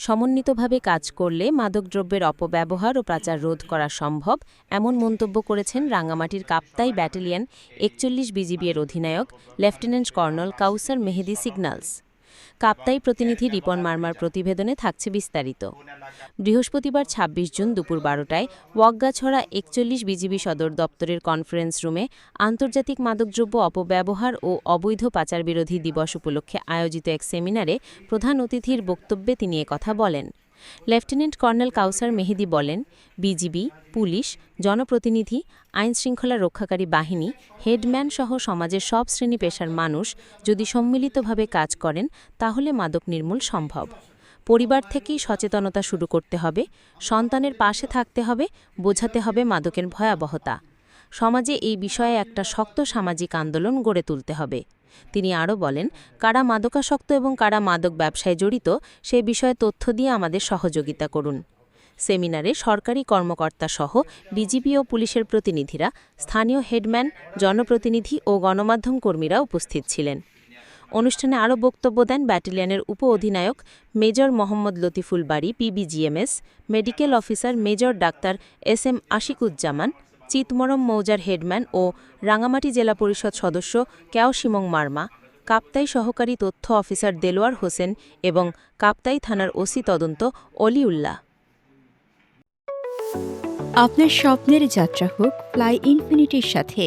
সমন্বিতভাবে কাজ করলে মাদকদ্রব্যের অপব্যবহার ও পাচার রোধ করা সম্ভব, এমন মন্তব্য করেছেন রাঙ্গামাটির কাপ্তাই ব্যাটালিয়ন একচল্লিশ বিজিবি এর অধিনায়ক lieutenant colonel Kawsar Mehedi signals Kaptai প্রতিনিধি রিপন মার্মার প্রতিবেদনে থাকছে বিস্তারিত। বৃহস্পতিবার ২৬ জুন দুপুর বারোটায় ওয়াগ্গাছড়া একচল্লিশ বিজিবি সদর দপ্তরের কনফারেন্স রুমে আন্তর্জাতিক মাদকদ্রব্য অপব্যবহার ও অবৈধ পাচার বিরোধী দিবস উপলক্ষে আয়োজিত এক সেমিনারে প্রধান অতিথির বক্তব্যে তিনি কথা বলেন। লেফটেন্যান্ট কর্নেল কাউসার মেহেদি বলেন, বিজিবি, পুলিশ, জনপ্রতিনিধি, আইনশৃঙ্খলা রক্ষাকারী বাহিনী, হেডম্যান সহ সমাজের সব শ্রেণি পেশার মানুষ যদি সম্মিলিতভাবে কাজ করেন, তাহলে মাদক নির্মূল সম্ভব। পরিবার থেকেই সচেতনতা শুরু করতে হবে, সন্তানের পাশে থাকতে হবে, বোঝাতে হবে মাদকের ভয়াবহতা। সমাজে এই বিষয়ে একটা শক্ত সামাজিক আন্দোলন গড়ে তুলতে হবে। তিনি আরও বলেন, কারা মাদকাসক্ত এবং কারা মাদক ব্যবসায় জড়িত, সে বিষয়ে তথ্য দিয়ে আমাদের সহযোগিতা করুন। সেমিনারে সরকারি কর্মকর্তা সহ বিজিবি ও পুলিশের প্রতিনিধিরা, স্থানীয় হেডম্যান, জনপ্রতিনিধি ও গণমাধ্যম কর্মীরা উপস্থিত ছিলেন। অনুষ্ঠানে আরও বক্তব্য দেন ব্যাটালিয়নের উপ অধিনায়ক মেজর মোহাম্মদ লতিফুল বাড়ি পিবিজিএমএস, মেডিকেল অফিসার মেজর ডাক্তার এস এম আশিকুজ্জামান চিতমরম মৌজার হেডম্যান ও রাঙামাটি জেলা পরিষদ সদস্য কেও সিমং মার্মা, কাপ্তাই সহকারী তথ্য অফিসার দেলোয়ার হোসেন এবং কাপ্তাই থানার ওসি তদন্ত অলিউল্লাহ। আপনার স্বপ্নের যাত্রা হোক, ফ্লাই ইনফিনিটির সাথে।